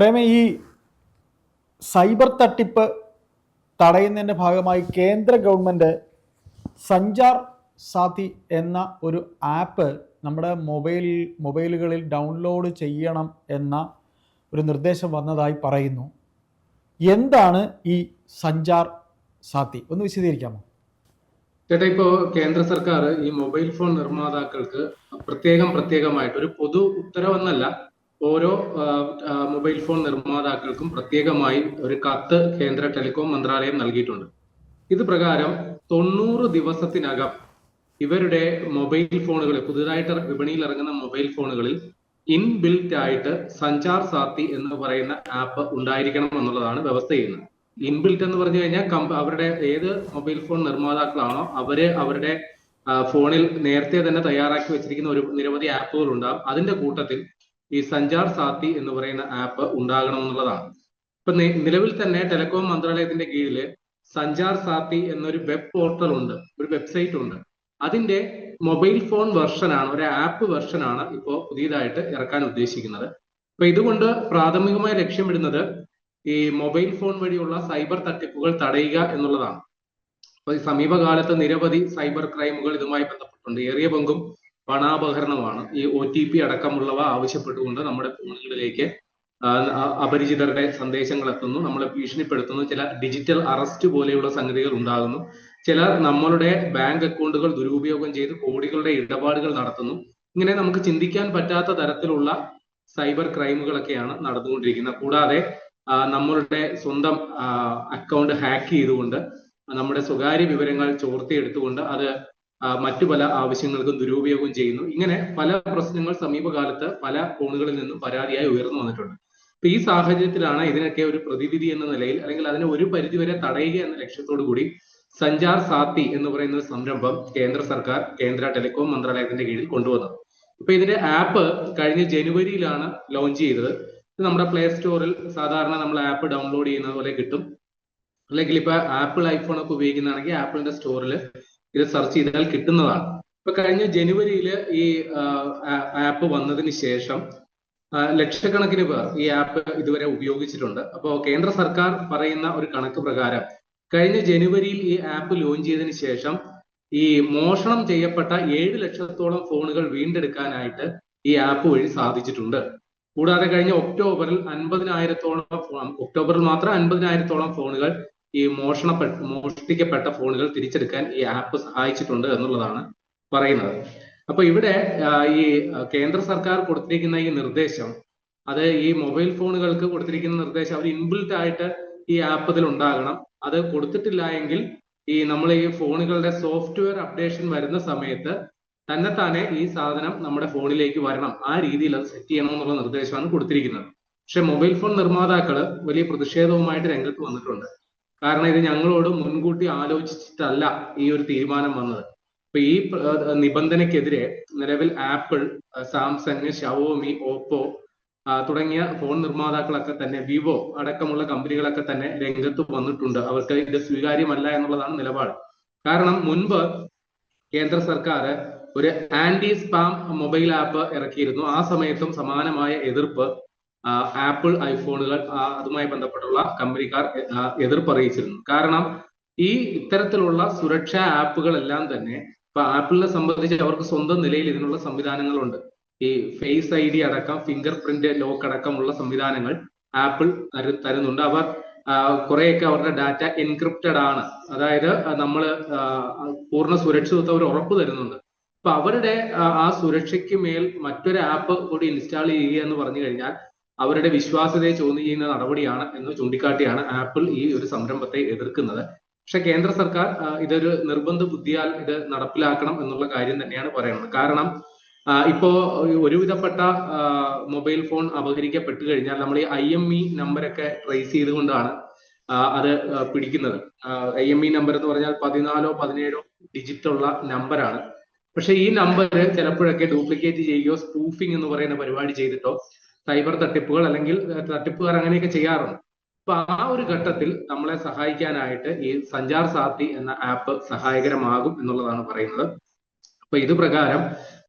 പ്രേമ ഈ സൈബർ തട്ടിപ്പ് തടയുന്നതിന്റെ ഭാഗമായി കേന്ദ്ര ഗവൺമെന്റ് സഞ്ചാർ സാഥി എന്ന ഒരു ആപ്പ് നമ്മുടെ മൊബൈൽ മൊബൈലുകളിൽ ഡൗൺലോഡ് ചെയ്യണം എന്ന ഒരു നിർദ്ദേശം വന്നതായി പറയുന്നു. എന്താണ് ഈ സഞ്ചാർ സാത്തി ഒന്ന് വിശദീകരിക്കാമോ? ചേട്ടാ ഇപ്പോ കേന്ദ്ര സർക്കാർ ഈ മൊബൈൽ ഫോൺ നിർമ്മാതാക്കൾക്ക് പ്രത്യേകം പ്രത്യേകമായിട്ട് ഒരു പൊതു ഉത്തരവെന്നല്ല ഓരോ മൊബൈൽ ഫോൺ നിർമ്മാതാക്കൾക്കും പ്രത്യേകമായി ഒരു കത്ത് കേന്ദ്ര ടെലികോം മന്ത്രാലയം നൽകിയിട്ടുണ്ട്. ഇത് പ്രകാരം തൊണ്ണൂറ് ദിവസത്തിനകം ഇവരുടെ മൊബൈൽ ഫോണുകൾ പുതുതായിട്ട് വിപണിയിൽ ഇറങ്ങുന്ന മൊബൈൽ ഫോണുകളിൽ ഇൻബിൽറ്റ് ആയിട്ട് സഞ്ചാർ സാത്തി എന്ന് പറയുന്ന ആപ്പ് ഉണ്ടായിരിക്കണം എന്നുള്ളതാണ് വ്യവസ്ഥ ചെയ്യുന്നത്. ഇൻബിൽറ്റ് എന്ന് പറഞ്ഞു കഴിഞ്ഞാൽ അവരുടെ ഏത് മൊബൈൽ ഫോൺ നിർമ്മാതാക്കളാണോ അവർ അവരുടെ ഫോണിൽ നേരത്തെ തന്നെ തയ്യാറാക്കി വെച്ചിരിക്കുന്ന ഒരു നിരവധി ആപ്പുകൾ ഉണ്ടാകും അതിന്റെ കൂട്ടത്തിൽ ഈ സഞ്ചാർ സാത്തി എന്ന് പറയുന്ന ആപ്പ് ഉണ്ടാകണം എന്നുള്ളതാണ്. ഇപ്പൊ നിലവിൽ തന്നെ ടെലികോം മന്ത്രാലയത്തിന്റെ കീഴിൽ സഞ്ചാർ സാത്തി എന്നൊരു വെബ് പോർട്ടൽ ഉണ്ട് ഒരു വെബ്സൈറ്റ് ഉണ്ട്. അതിന്റെ മൊബൈൽ ഫോൺ വെർഷൻ ആണ് ഒരു ആപ്പ് വെർഷൻ ആണ് ഇപ്പോൾ പുതിയതായിട്ട് ഇറക്കാൻ ഉദ്ദേശിക്കുന്നത്. അപ്പൊ ഇതുകൊണ്ട് പ്രാഥമികമായി ലക്ഷ്യമിടുന്നത് ഈ മൊബൈൽ ഫോൺ വഴിയുള്ള സൈബർ തട്ടിപ്പുകൾ തടയുക എന്നുള്ളതാണ്. അപ്പൊ ഈ സമീപകാലത്ത് നിരവധി സൈബർ ക്രൈമുകൾ ഇതുമായി ബന്ധപ്പെട്ടുണ്ട്. ഏറിയ പങ്കും പണാപഹരണമാണ്. ഈ ഒ ടി പി അടക്കമുള്ളവ ആവശ്യപ്പെട്ടുകൊണ്ട് നമ്മുടെ ഫോണുകളിലേക്ക് അപരിചിതരുടെ സന്ദേശങ്ങൾ എത്തുന്നു നമ്മളെ ഭീഷണിപ്പെടുത്തുന്നു. ചില ഡിജിറ്റൽ അറസ്റ്റ് പോലെയുള്ള സംഗതികൾ ഉണ്ടാകുന്നു. ചിലർ നമ്മളുടെ ബാങ്ക് അക്കൗണ്ടുകൾ ദുരുപയോഗം ചെയ്ത് കോടികളുടെ ഇടപാടുകൾ നടത്തുന്നു. ഇങ്ങനെ നമുക്ക് ചിന്തിക്കാൻ പറ്റാത്ത തരത്തിലുള്ള സൈബർ ക്രൈമുകളൊക്കെയാണ് നടന്നുകൊണ്ടിരിക്കുന്നത്. കൂടാതെ നമ്മളുടെ സ്വന്തം അക്കൗണ്ട് ഹാക്ക് ചെയ്തുകൊണ്ട് നമ്മുടെ സ്വകാര്യ വിവരങ്ങൾ ചോർത്തിയെടുത്തുകൊണ്ട് അത് മറ്റു പല ആവശ്യങ്ങൾക്കും ദുരുപയോഗം ചെയ്യുന്നു. ഇങ്ങനെ പല പ്രശ്നങ്ങൾ സമീപകാലത്ത് പല കോണുകളിൽ നിന്നും പരാതിയായി ഉയർന്നു വന്നിട്ടുണ്ട്. അപ്പൊ ഈ സാഹചര്യത്തിലാണ് ഇതിനൊക്കെ ഒരു പ്രതിവിധി എന്ന നിലയിൽ അല്ലെങ്കിൽ അതിനെ ഒരു പരിധിവരെ തടയുക എന്ന ലക്ഷ്യത്തോടു കൂടി സഞ്ചാർ സാത്തി എന്ന് പറയുന്ന ഒരു സംരംഭം കേന്ദ്ര സർക്കാർ കേന്ദ്ര ടെലികോം മന്ത്രാലയത്തിന്റെ കീഴിൽ കൊണ്ടുവന്നത്. ഇപ്പൊ ഇതിന്റെ ആപ്പ് കഴിഞ്ഞ ജനുവരിയിലാണ് ലോഞ്ച് ചെയ്തത്. നമ്മുടെ പ്ലേ സ്റ്റോറിൽ സാധാരണ നമ്മൾ ആപ്പ് ഡൗൺലോഡ് ചെയ്യുന്നത് പോലെ കിട്ടും. അല്ലെങ്കിൽ ഇപ്പൊ ആപ്പിൾ ഐഫോൺ ഒക്കെ ഉപയോഗിക്കുന്നതാണെങ്കിൽ ആപ്പിളിന്റെ സ്റ്റോറിൽ ഇത് സെർച്ച് ചെയ്താൽ കിട്ടുന്നതാണ്. ഇപ്പൊ കഴിഞ്ഞ ജനുവരിയിൽ ഈ ആപ്പ് വന്നതിന് ശേഷം ലക്ഷക്കണക്കിന് പേർ ഈ ആപ്പ് ഇതുവരെ ഉപയോഗിച്ചിട്ടുണ്ട്. അപ്പോൾ കേന്ദ്ര സർക്കാർ പറയുന്ന ഒരു കണക്ക് പ്രകാരം കഴിഞ്ഞ ജനുവരിയിൽ ഈ ആപ്പ് ലോഞ്ച് ചെയ്തതിന് ശേഷം ഈ മോഷണം ചെയ്യപ്പെട്ട ഏഴ് ലക്ഷത്തോളം ഫോണുകൾ വീണ്ടെടുക്കാനായിട്ട് ഈ ആപ്പ് വഴി സാധിച്ചിട്ടുണ്ട്. കൂടാതെ കഴിഞ്ഞ ഒക്ടോബറിൽ അൻപതിനായിരത്തോളം ഒക്ടോബറിൽ മാത്രം അൻപതിനായിരത്തോളം ഫോണുകൾ ഈ മോഷണപ്പെട്ട മോഷ്ടിക്കപ്പെട്ട ഫോണുകൾ തിരിച്ചെടുക്കാൻ ഈ ആപ്പ് സഹായിച്ചിട്ടുണ്ട് എന്നുള്ളതാണ് പറയുന്നത്. അപ്പൊ ഇവിടെ ഈ കേന്ദ്ര സർക്കാർ കൊടുത്തിരിക്കുന്ന ഈ നിർദ്ദേശം അത് ഈ മൊബൈൽ ഫോണുകൾക്ക് കൊടുത്തിരിക്കുന്ന നിർദ്ദേശം അവർ ഇൻബിൽറ്റ് ആയിട്ട് ഈ ആപ്പ് ഇതിൽ ഉണ്ടാകണം. അത് കൊടുത്തിട്ടില്ല എങ്കിൽ ഈ നമ്മൾ ഈ ഫോണുകളുടെ സോഫ്റ്റ്വെയർ അപ്ഡേഷൻ വരുന്ന സമയത്ത് തന്നെ തന്നെ ഈ സാധനം നമ്മുടെ ഫോണിലേക്ക് വരണം. ആ രീതിയിൽ അത് സെറ്റ് ചെയ്യണം എന്നുള്ള നിർദ്ദേശമാണ് കൊടുത്തിരിക്കുന്നത്. പക്ഷെ മൊബൈൽ ഫോൺ നിർമ്മാതാക്കൾ വലിയ പ്രതിഷേധവുമായിട്ട് രംഗത്ത് വന്നിട്ടുണ്ട്. കാരണം ഇത് ഞങ്ങളോട് മുൻകൂട്ടി ആലോചിച്ചിട്ടല്ല ഈ ഒരു തീരുമാനം വന്നത്. അപ്പൊ ഈ നിബന്ധനക്കെതിരെ നിലവിൽ ആപ്പിൾ സാംസങ് ഷവോമി ഓപ്പോ തുടങ്ങിയ ഫോൺ നിർമ്മാതാക്കളൊക്കെ തന്നെ വിവോ അടക്കമുള്ള കമ്പനികളൊക്കെ തന്നെ രംഗത്ത് വന്നിട്ടുണ്ട്. അവർക്ക് ഇത് സ്വീകാര്യമല്ല എന്നുള്ളതാണ് നിലപാട്. കാരണം മുൻപ് കേന്ദ്ര സർക്കാർ ഒരു ആന്റി സ്പാം മൊബൈൽ ആപ്പ് ഇറക്കിയിരുന്നു. ആ സമയത്തും സമാനമായ എതിർപ്പ് ആപ്പിൾ ഐഫോണുകൾ അതുമായി ബന്ധപ്പെട്ടുള്ള കമ്പനിക്കാർ എതിർപ്പറിയിച്ചിരുന്നു. കാരണം ഈ ഇത്തരത്തിലുള്ള സുരക്ഷാ ആപ്പുകളെല്ലാം തന്നെ ഇപ്പൊ ആപ്പിളിനെ സംബന്ധിച്ച് അവർക്ക് സ്വന്തം നിലയിൽ ഇതിനുള്ള സംവിധാനങ്ങളുണ്ട്. ഈ ഫേസ് ഐ ഡി അടക്കം ഫിംഗർ പ്രിന്റ് ലോക്ക് അടക്കമുള്ള സംവിധാനങ്ങൾ ആപ്പിൾ തരു തരുന്നുണ്ട്. അവർ കുറെയൊക്കെ അവരുടെ ഡാറ്റ എൻക്രിപ്റ്റഡ് ആണ്. അതായത് നമ്മൾ പൂർണ സുരക്ഷിതത്വം അവർ ഉറപ്പ് തരുന്നുണ്ട്. അപ്പൊ അവരുടെ ആ സുരക്ഷയ്ക്ക് മേൽ മറ്റൊരു ആപ്പ് കൂടി ഇൻസ്റ്റാൾ ചെയ്യുക എന്ന് പറഞ്ഞു കഴിഞ്ഞാൽ അവരുടെ വിശ്വാസ്യതയെ ചോദ്യം ചെയ്യുന്ന നടപടിയാണ് എന്ന് ചൂണ്ടിക്കാട്ടിയാണ് ആപ്പിൾ ഈ ഒരു സംരംഭത്തെ എതിർക്കുന്നത്. പക്ഷെ കേന്ദ്ര സർക്കാർ ഇതൊരു നിർബന്ധ ബുദ്ധിയാൽ ഇത് നടപ്പിലാക്കണം എന്നുള്ള കാര്യം തന്നെയാണ് പറയുന്നത് കാരണം ഇപ്പോ ഒരുവിധപ്പെട്ട മൊബൈൽ ഫോൺ അപഹരിക്കപ്പെട്ടു കഴിഞ്ഞാൽ നമ്മൾ ഈ ഐ എം ഇ നമ്പരൊക്കെ ട്രേസ് ചെയ്തുകൊണ്ടാണ് അത് പിടിക്കുന്നത്. ഐ എം ഇ നമ്പർ എന്ന് പറഞ്ഞാൽ പതിനാലോ പതിനേഴോ ഡിജിറ്റ് ഉള്ള നമ്പറാണ് പക്ഷെ ഈ നമ്പർ ചിലപ്പോഴൊക്കെ ഡ്യൂപ്ലിക്കേറ്റ് ചെയ്യുകയോ സ്പൂഫിംഗ് എന്ന് പറയുന്ന പരിപാടി ചെയ്തിട്ടോ സൈബർ തട്ടിപ്പുകൾ അല്ലെങ്കിൽ തട്ടിപ്പുകാർ അങ്ങനെയൊക്കെ ചെയ്യാറുണ്ട്. അപ്പൊ ആ ഒരു ഘട്ടത്തിൽ നമ്മളെ സഹായിക്കാനായിട്ട് ഈ സഞ്ചാർ സാത്തി എന്ന ആപ്പ് സഹായകരമാകും എന്നുള്ളതാണ് പറയുന്നത്. അപ്പൊ ഇത് പ്രകാരം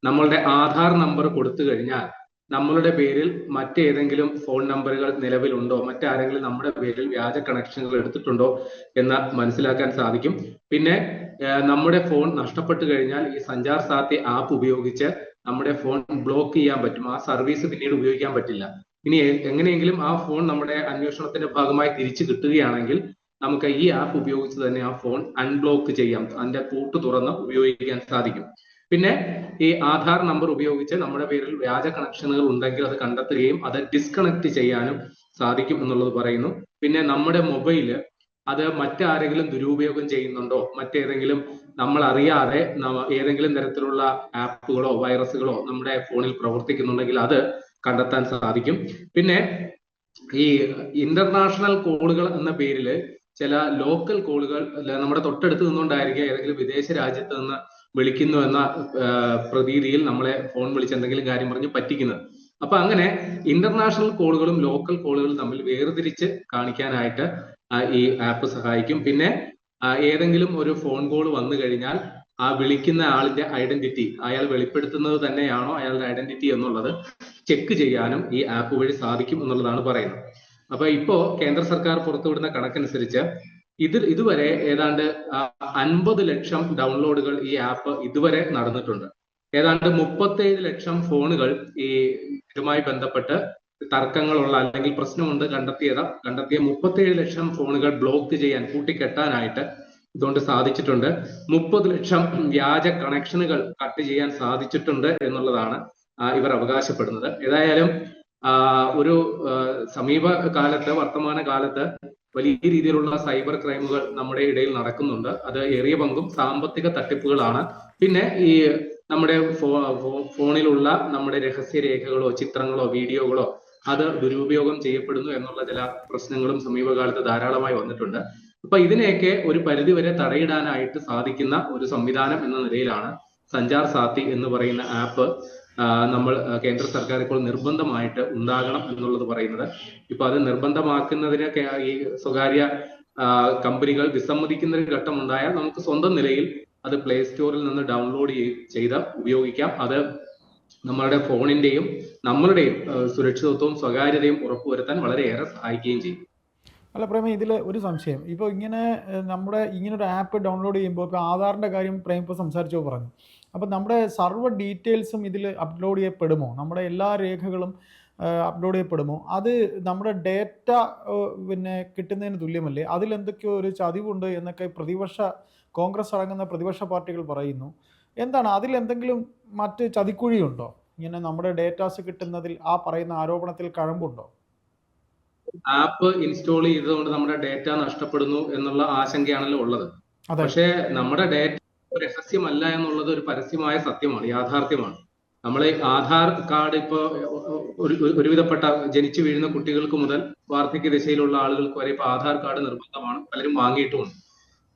നമ്മളുടെ ആധാർ നമ്പർ കൊടുത്തു കഴിഞ്ഞാൽ നമ്മളുടെ പേരിൽ മറ്റേതെങ്കിലും ഫോൺ നമ്പറുകൾ നിലവിലുണ്ടോ മറ്റാരെങ്കിലും നമ്മുടെ പേരിൽ വ്യാജ കണക്ഷനുകൾ എടുത്തിട്ടുണ്ടോ എന്ന് മനസ്സിലാക്കാൻ സാധിക്കും. പിന്നെ നമ്മുടെ ഫോൺ നഷ്ടപ്പെട്ടു കഴിഞ്ഞാൽ ഈ സഞ്ചാർ സാത്തി ആപ്പ് ഉപയോഗിച്ച് നമ്മുടെ ഫോൺ ബ്ലോക്ക് ചെയ്യാൻ പറ്റും. ആ സർവീസ് പിന്നീട് ഉപയോഗിക്കാൻ പറ്റില്ല. ഇനി എങ്ങനെയെങ്കിലും ആ ഫോൺ നമ്മുടെ അന്വേഷണത്തിന്റെ ഭാഗമായി തിരിച്ചു കിട്ടുകയാണെങ്കിൽ നമുക്ക് ഈ ആപ്പ് ഉപയോഗിച്ച് തന്നെ ആ ഫോൺ അൺബ്ലോക്ക് ചെയ്യാം. അതിന്റെ പൂട്ട് തുറന്ന് ഉപയോഗിക്കാൻ സാധിക്കും. പിന്നെ ഈ ആധാർ നമ്പർ ഉപയോഗിച്ച് നമ്മുടെ പേരിൽ വ്യാജ കണക്ഷനുകൾ ഉണ്ടെങ്കിൽ അത് കണ്ടെത്തുകയും അത് ഡിസ്കണക്ട് ചെയ്യാനും സാധിക്കും എന്നുള്ളത് പറയുന്നു. പിന്നെ നമ്മുടെ മൊബൈൽ അത് മറ്റാരെങ്കിലും ദുരുപയോഗം ചെയ്യുന്നുണ്ടോ? മറ്റേതെങ്കിലും നമ്മൾ അറിയാതെ ഏതെങ്കിലും തരത്തിലുള്ള ആപ്പുകളോ വൈറസുകളോ നമ്മുടെ ഫോണിൽ പ്രവർത്തിക്കുന്നുണ്ടെങ്കിൽ അത് കണ്ടെത്താൻ സാധിക്കും. പിന്നെ ഈ ഇന്റർനാഷണൽ കോളുകൾ എന്ന പേരിൽ ചില ലോക്കൽ കോളുകൾ നമ്മുടെ തൊട്ടടുത്ത് നിന്നുകൊണ്ടായിരിക്കും ഏതെങ്കിലും വിദേശ രാജ്യത്ത് നിന്ന് വിളിക്കുന്നു എന്ന പ്രതീതിയിൽ നമ്മളെ ഫോൺ വിളിച്ച് എന്തെങ്കിലും കാര്യം പറഞ്ഞ് പറ്റിക്കുന്നത്. അപ്പൊ അങ്ങനെ ഇന്റർനാഷണൽ കോളുകളും ലോക്കൽ കോളുകളും തമ്മിൽ വേർതിരിച്ച് കാണിക്കാനായിട്ട് ഈ ആപ്പ് സഹായിക്കും. പിന്നെ ഏതെങ്കിലും ഒരു ഫോൺ കോൾ വന്നു കഴിഞ്ഞാൽ ആ വിളിക്കുന്ന ആളിന്റെ ഐഡന്റിറ്റി അയാൾ വെളിപ്പെടുത്തുന്നത് തന്നെയാണോ അയാളുടെ ഐഡന്റിറ്റി എന്നുള്ളത് ചെക്ക് ചെയ്യാനും ഈ ആപ്പ് വഴി സാധിക്കും എന്നുള്ളതാണ് പറയുന്നത്. അപ്പൊ ഇപ്പോ കേന്ദ്ര സർക്കാർ പുറത്തുവിടുന്ന കണക്കനുസരിച്ച് ഇത് ഇതുവരെ ഏതാണ്ട് അൻപത് ലക്ഷം ഡൗൺലോഡുകൾ ഈ ആപ്പ് ഇതുവരെ നടന്നിട്ടുണ്ട്. ഏതാണ്ട് മുപ്പത്തേഴ് ലക്ഷം ഫോണുകൾ ഈ ഇതുമായി ബന്ധപ്പെട്ട് തർക്കങ്ങളുള്ള അല്ലെങ്കിൽ പ്രശ്നമുണ്ട് കണ്ടെത്തിയത്. കണ്ടെത്തിയ മുപ്പത്തേഴ് ലക്ഷം ഫോണുകൾ ബ്ലോക്ക് ചെയ്യാൻ കൂട്ടിക്കെട്ടാനായിട്ട് ഇതുകൊണ്ട് സാധിച്ചിട്ടുണ്ട്. മുപ്പത് ലക്ഷം വ്യാജ കണക്ഷനുകൾ കട്ട് ചെയ്യാൻ സാധിച്ചിട്ടുണ്ട് എന്നുള്ളതാണ് ഇവർ അവകാശപ്പെടുന്നത്. ഏതായാലും ഒരു സമീപകാലത്ത് സമീപ കാലത്ത് വർത്തമാന കാലത്ത് വലിയ രീതിയിലുള്ള സൈബർ ക്രൈമുകൾ നമ്മുടെ ഇടയിൽ നടക്കുന്നുണ്ട്. അത് ഏറിയ പങ്കും സാമ്പത്തിക തട്ടിപ്പുകളാണ്. പിന്നെ ഈ നമ്മുടെ ഫോണിലുള്ള നമ്മുടെ രഹസ്യ രേഖകളോ ചിത്രങ്ങളോ വീഡിയോകളോ അത് ദുരുപയോഗം ചെയ്യപ്പെടുന്നു എന്നുള്ള ചില പ്രശ്നങ്ങളും സമീപകാലത്ത് ധാരാളമായി വന്നിട്ടുണ്ട്. അപ്പൊ ഇതിനെയൊക്കെ ഒരു പരിധിവരെ തടയിടാനായിട്ട് സാധിക്കുന്ന ഒരു സംവിധാനം എന്ന നിലയിലാണ് സഞ്ചാർ സാത്തി എന്ന് പറയുന്ന ആപ്പ് നമ്മൾ കേന്ദ്ര സർക്കാർ ഇപ്പോൾ നിർബന്ധമായിട്ട് ഉണ്ടാകണം എന്നുള്ളത് പറയുന്നത്. ഇപ്പൊ അത് നിർബന്ധമാക്കുന്നതിനൊക്കെ ഈ സ്വകാര്യ കമ്പനികൾ വിസമ്മതിക്കുന്ന ഒരു ഘട്ടം ഉണ്ടായാൽ നമുക്ക് സ്വന്തം നിലയിൽ അത് പ്ലേ സ്റ്റോറിൽ നിന്ന് ഡൗൺലോഡ് ചെയ്ത് ഉപയോഗിക്കാം. അത് നമ്മളുടെ ഫോണിന്റെയും നമ്മളുടെയും സുരക്ഷിതത്വവും സ്വകാര്യതയും ഉറപ്പുവരുത്താൻ വളരെയേറെ സഹായിക്കുകയും ചെയ്യും. അല്ല പ്രേമ ഇതിൽ ഒരു സംശയം. ഇപ്പോൾ ഇങ്ങനെ നമ്മുടെ ഇങ്ങനെ ഒരു ആപ്പ് ഡൗൺലോഡ് ചെയ്യുമ്പോൾ ഇപ്പോൾ ആധാറിന്റെ കാര്യം പ്രേം ഇപ്പോൾ സംസാരിച്ചോ പറഞ്ഞു. അപ്പോൾ നമ്മുടെ സർവ ഡീറ്റെയിൽസും ഇതിൽ അപ്ലോഡ് ചെയ്യപ്പെടുമോ? നമ്മുടെ എല്ലാ രേഖകളും അപ്ലോഡ് ചെയ്യപ്പെടുമോ? അത് നമ്മുടെ ഡേറ്റ പിന്നെ കിട്ടുന്നതിന് തുല്യമല്ലേ? അതിലെന്തൊക്കെയോ ഒരു ചതിവുണ്ട് എന്നൊക്കെ പ്രതിപക്ഷ കോൺഗ്രസ് അടങ്ങുന്ന പ്രതിപക്ഷ പാർട്ടികൾ പറയുന്നു. എന്താണ്? അതിലെന്തെങ്കിലും മറ്റ് ചതിക്കുഴിയുണ്ടോ? ഇങ്ങനെ നമ്മുടെ ഡേറ്റാസ് കിട്ടുന്നതിൽ ആ പറയുന്ന ആരോപണത്തിൽ കഴമ്പുണ്ടോ? ആപ്പ് ഇൻസ്റ്റാൾ ചെയ്തതുകൊണ്ട് നമ്മുടെ ഡേറ്റ നഷ്ടപ്പെടുന്നു എന്നുള്ള ആശങ്കയാണല്ലോ ഉള്ളത്. പക്ഷേ നമ്മുടെ ഡേറ്റ രഹസ്യമല്ല എന്നുള്ളത് ഒരു പരസ്യമായ സത്യമാണ് യാഥാർത്ഥ്യമാണ്. നമ്മൾ ആധാർ കാർഡ് ഇപ്പോ ഒരു ഒരു- ഒരുവിധപ്പെട്ട ജനിച്ചു വീഴുന്ന കുട്ടികൾക്ക് മുതൽ വാർദ്ധക്യ ദിശയിലുള്ള ആളുകൾക്ക് വരെ ഇപ്പൊ ആധാർ കാർഡ് നിർബന്ധമാണ്. പലരും വാങ്ങിയിട്ടുമുണ്ട്.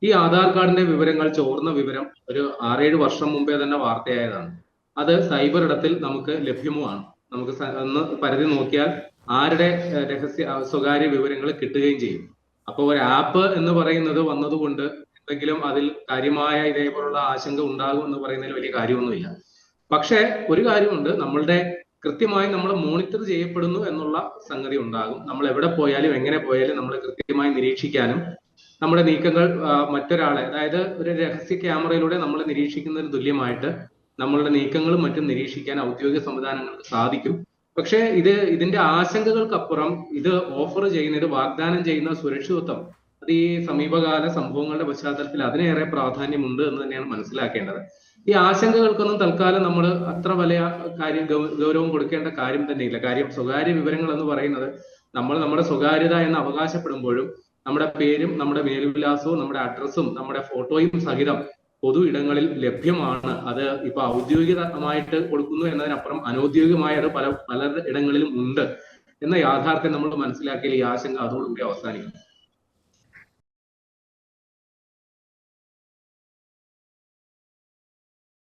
ഈ ആധാർ കാർഡിന്റെ വിവരങ്ങൾ ചോർന്ന വിവരം ഒരു ആറേഴ് വർഷം മുമ്പേ തന്നെ വാർത്തയായതാണ്. അത് സൈബർ ഇടത്തിൽ നമുക്ക് ലഭ്യമാണ് നമുക്ക് ഒന്ന് പരിധി നോക്കിയാൽ ആരുടെ രഹസ്യ സ്വകാര്യ വിവരങ്ങൾ കിട്ടുകയും ചെയ്യും. അപ്പോൾ ഒരു ആപ്പ് എന്ന് പറയുന്നത് വന്നതുകൊണ്ട് എന്തെങ്കിലും അതിൽ കാര്യമായ ഇതേപോലുള്ള ആശങ്ക ഉണ്ടാകും എന്ന് പറയുന്നതിൽ വലിയ കാര്യമൊന്നുമില്ല. പക്ഷേ ഒരു കാര്യമുണ്ട്. നമ്മളുടെ കൃത്യമായി നമ്മൾ മോണിറ്റർ ചെയ്യപ്പെടുന്നു എന്നുള്ള സംഗതി ഉണ്ടാകും. നമ്മൾ എവിടെ പോയാലും എങ്ങനെ പോയാലും നമ്മൾ കൃത്യമായി നിരീക്ഷിക്കാനും നമ്മുടെ നീക്കങ്ങൾ മറ്റൊരാളെ അതായത് ഒരു രഹസ്യ ക്യാമറയിലൂടെ നമ്മൾ നിരീക്ഷിക്കുന്നതിന് തുല്യമായിട്ട് നമ്മളുടെ നീക്കങ്ങളും മറ്റും നിരീക്ഷിക്കാൻ ഔദ്യോഗിക സംവിധാനങ്ങൾക്ക് സാധിക്കും. പക്ഷേ ഇത് ഇതിന്റെ ആശങ്കകൾക്കപ്പുറം ഇത് ഓഫർ ചെയ്യുന്ന ഇത് വാഗ്ദാനം ചെയ്യുന്ന സുരക്ഷിതത്വം ഈ സമീപകാല സംഭവങ്ങളുടെ പശ്ചാത്തലത്തിൽ അതിനേറെ പ്രാധാന്യമുണ്ട് എന്ന് തന്നെയാണ് മനസ്സിലാക്കേണ്ടത്. ഈ ആശങ്കകൾക്കൊന്നും തൽക്കാലം നമ്മൾ അത്ര വലിയ കാര്യം ഗൗരവം കൊടുക്കേണ്ട കാര്യം തന്നെയില്ല. കാര്യം സ്വകാര്യ വിവരങ്ങൾ എന്ന് പറയുന്നത് നമ്മൾ നമ്മുടെ സ്വകാര്യത എന്ന് അവകാശപ്പെടുമ്പോഴും നമ്മുടെ പേരും നമ്മുടെ മേൽവിലാസവും നമ്മുടെ അഡ്രസ്സും നമ്മുടെ ഫോട്ടോയും സഹിതം പൊതു ഇടങ്ങളിൽ ലഭ്യമാണ്. അത് ഇപ്പൊ ഔദ്യോഗികമായിട്ട് കൊടുക്കുന്നു എന്നതിനപ്പുറം അനൗദ്യോഗികമായി അത് പല പല ഇടങ്ങളിലും ഉണ്ട് എന്ന യാഥാർത്ഥ്യം നമ്മൾ മനസ്സിലാക്കിയാൽ ഈ ആശങ്ക അതോടുകൂടി അവസാനിക്കും.